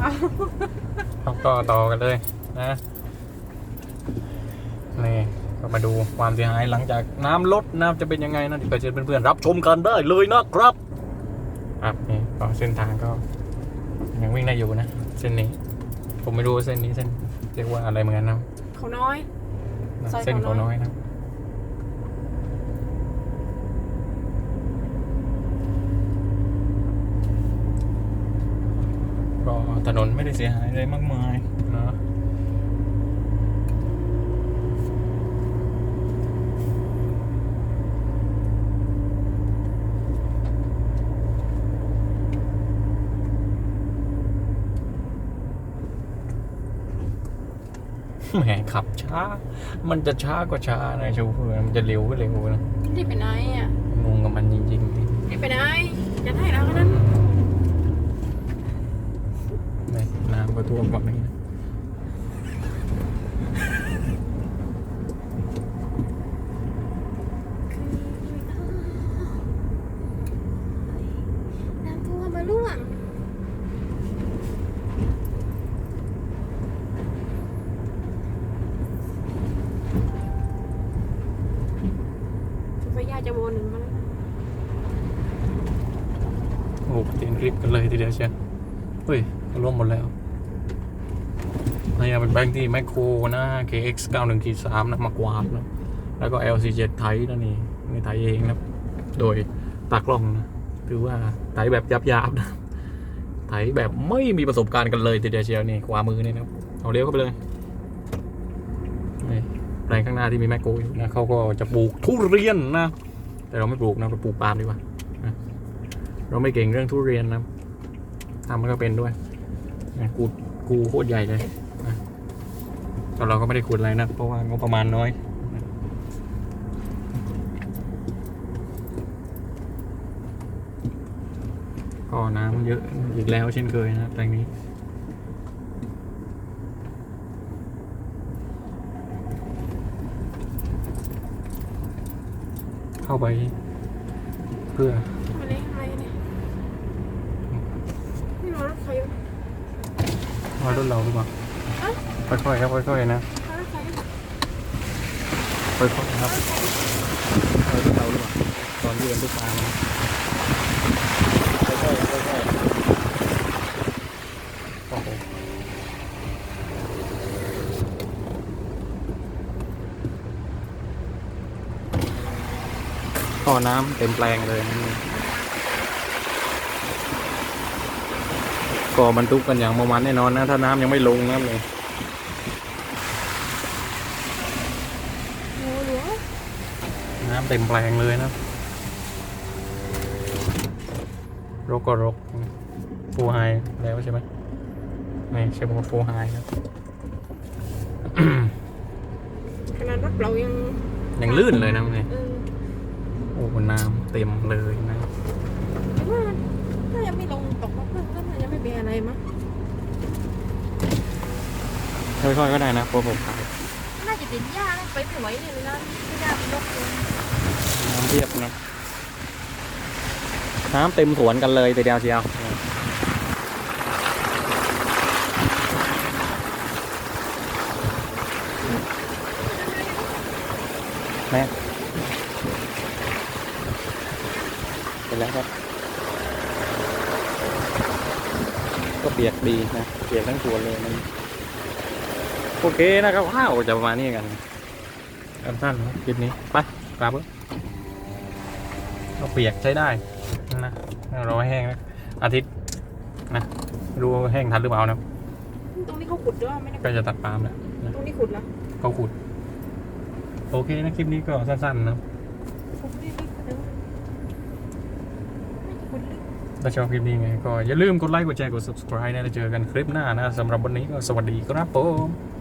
เอาครับก็ต่อกันเลยนะนี่ก็มาดูความเสียหายหลังจากน้ำลดน้ำจะเป็นยังไงนะเดี๋ยวไปเชิญเพื่อนๆรับชมกันได้เลยนะครับครับนี่ก็เส้นทางก็ยังวิ่งได้อยู่นะเส้นนี้ ผมไม่รู้ว่าเส้นนี้เส้นเรียกว่าอะไรเหมือนกันนะเขาน้อยซอยเส้นเขาเขาน้น้ออยยนะก็ ถนนไม่ได้เสียหายอะไรมากมายนะแหมขับช้า มันจะช้าก็ช้านะชูเพื่อนมันจะเร็วก็เร็วนะรีบไปไหนอะงงกับมันจริงรีบไปไหนจะให้เรานั้นๆนี่ น้ำก็ท่วมฝั่งนี้นะน้ำท่วมมาล่วงไฟย่าจะวนมาแล้วนะโอ้โหเตียนคลิปกันเลยทีเดียวเชียว เฮ้ยร่วมหมดแล้วนี่เป็นแบงค์ที่แมคโครนะ KX 91 3นะมากวาดนะแล้วก็ LC7 ไทยนะนี่นี่ไทยเองนะโดยตากล้องนะถือว่าไถแบบยับยับนะไถแบบไม่มีประสบการณ์กันเลยทีเดียวเชียวนี่ขวามือนี่นะเอาเลี้ยวเข้าไปเลยนี่แปลงข้างหน้าที่มีแมคโครอยู่นะเขาก็จะปลูกทุเรียนนะ แต่เราไม่ปลูกนะเราปลูกปาล์มดีกว่านะเราไม่เก่งเรื่องทุเรียนนะ ทำมันก็เป็นด้วยนะกูกูโคตรใหญ่เลยนะแต่เราก็ไม่ได้ขุดอะไรนะ เพราะว่างบประมาณน้อยก็น้ำเยอะอีกแล้วเช่นเคยนะแปลงนี้เข้าไปเพื่อ มาเลยอะไรเนี่ยไม่รู้รถใครวะ รอยรถเราหรือเปล่าเอ้าค่อยๆครับค่อยๆนะค่อยๆครับรอยรถเราหรือเปล่าตอนเรียนลูกตามนะค่อยๆค่อยๆโอ้โหท่อน้ำเต็มแปลงเลยนะ ก็บรรทุกกันอย่างเมื่อวานแน่นอนนะ ถ้าน้ำยังไม่ลงนะเลยโอ้หลวงน้ำเต็มแปลงเลยนะรกก็รกฟูไฮแล้วใช่ไหมไม่ใช่บอกว่าฟูไฮครับขนาดรถเรายังยังลื่นเลยนะเนี่ยเออโอ้โหน้ำเต็มเลยนะแต่ว่าถ้ายังไม่ลง ม่เป็นอะไรมั้งค่อยๆก็ได้นะเพราะผมขายน่าจะติดหญ้าแล้วไปไม่ไหวเลยนะหญ้ามันรกเลยน้ำเทียบนะน้ำเต็มสวนกันเลยแต่เดียวเชียวแม่ไปแล้วครับ ก็เปียกดีนะ เปียกทั้งสวนเลยมันโอเคนะครับว้าวจะประมาณนี้กันกันสั้นนะคลิปนี้ ไปกลับเถอะก็เปียกใช้ได้นะเราให้แห้งนะอาทิตย์นะไม่รู้ว่าแห้งทันหรือเปล่านะตรงนี้เขาขุดด้วยไม่ได้ก็จะตัดปาล์มแล้วนะตรงนี้ขุดแล้วเขาขุด โอเคนะคลิปนี้ก็สั้นๆนะ ขุดไม่ได้ขุดแล้วไม่ขุดลึก ถ้าชอบคลิปนี้ไงก็อย่าลืมกดไลค์กดแชร์กด subscribe นะแล้วเจอกันคลิปหน้านะสำหรับวันนี้ก็สวัสดีครับผม